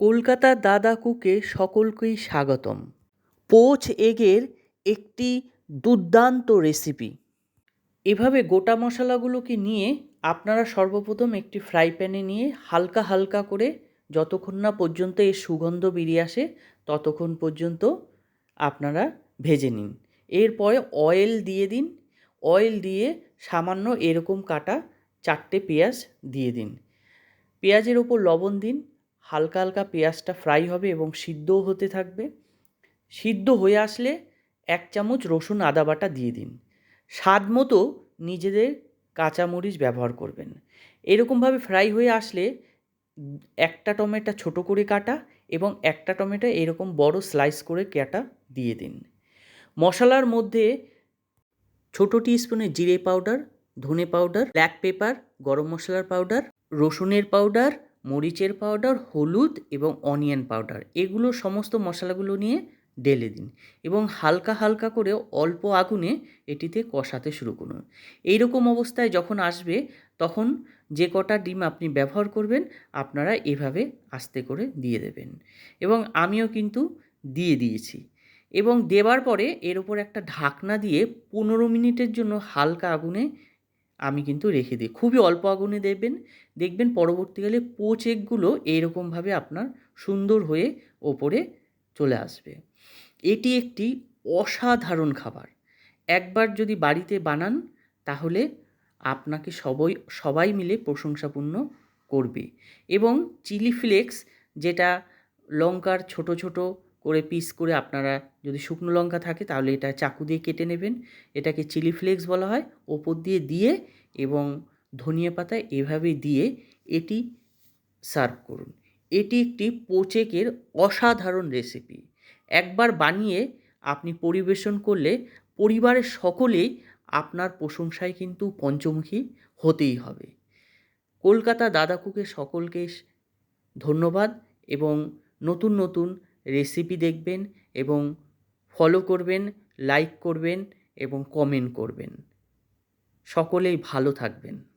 কলকাতার দাদা কুকে সকলকেই স্বাগতম। পোচ এগের একটি দুর্দান্ত রেসিপি এভাবে গোটা মশলাগুলোকে নিয়ে আপনারা সর্বপ্রথম একটি ফ্রাই প্যানে নিয়ে হালকা হালকা করে যতক্ষণ না পর্যন্ত এর সুগন্ধ বেরিয়ে আসে, ততক্ষণ পর্যন্ত আপনারা ভেজে নিন। এরপরে অয়েল দিয়ে দিন। অয়েল দিয়ে সামান্য এরকম কাটা চারটে পেঁয়াজ দিয়ে দিন। পেঁয়াজের ওপর লবণ দিন। হালকা হালকা পেঁয়াজটা ফ্রাই হবে এবং সিদ্ধও হতে থাকবে। সিদ্ধ হয়ে আসলে এক চামচ রসুন আদা বাটা দিয়ে দিন। স্বাদ মতো নিজেদের কাঁচামরিচ ব্যবহার করবেন। এরকমভাবে ফ্রাই হয়ে আসলে একটা টমেটো ছোটো করে কাটা এবং একটা টমেটো এরকম বড় স্লাইস করে কাটা দিয়ে দিন। মশলার মধ্যে ছোটো স্পুনের জিরে পাউডার ধনে পাউডার ব্ল্যাক পেপার গরম মশলার পাউডার রসুনের পাউডার মরিচের পাউডার হলুদ এবং অনিয়ন পাউডার এগুলো সমস্ত মশলাগুলো নিয়ে ঢেলে দিন এবং হালকা হালকা করে অল্প আগুনে এটিতে কষাতে শুরু করুন। এইরকম অবস্থায় যখন আসবে, তখন যে কটা ডিম আপনি ব্যবহার করবেন, আপনারা এভাবে আস্তে করে দিয়ে দেবেন এবং আমিও কিন্তু দিয়ে দিয়েছি এবং দেওয়ার পরে এর ওপর একটা ঢাকনা দিয়ে পনেরো মিনিটের জন্য হালকা আগুনে আমি কিন্তু রেখে দিই। খুবই অল্প আগুনে দেবেন দেখবেন পরবর্তীকালে পোচ এইরকমভাবে আপনার সুন্দর হয়ে ওপরে চলে আসবে। এটি একটি অসাধারণ খাবার। একবার যদি বাড়িতে বানান, তাহলে আপনাকে সবই, সবাই মিলে প্রশংসাপূর্ণ করবে। এবং চিলি ফ্লেক্স, যেটা লঙ্কার ছোট ছোট করে পিস করে আপনারা যদি শুকনো লঙ্কা থাকে তাহলে এটা চাকু দিয়ে কেটে নেবেন। এটাকে চিলি ফ্লেক্স বলা হয়। ওপর দিয়ে দিয়ে এবং ধনিয়া পাতা এভাবে দিয়ে এটি সার্ভ করুন। এটি একটি পোচেকের অসাধারণ রেসিপি একবার বানিয়ে আপনি পরিবেশন করলে পরিবারের সকলেই আপনার প্রশংসায় কিন্তু পঞ্চমুখী হতেই হবে। কলকাতা দাদা কুকে সকলকে ধন্যবাদ এবং নতুন নতুন রেসিপি দেখবেন এবং ফলো করবেন লাইক করবেন এবং কমেন্ট করবেন। সকলেই ভালো থাকবেন।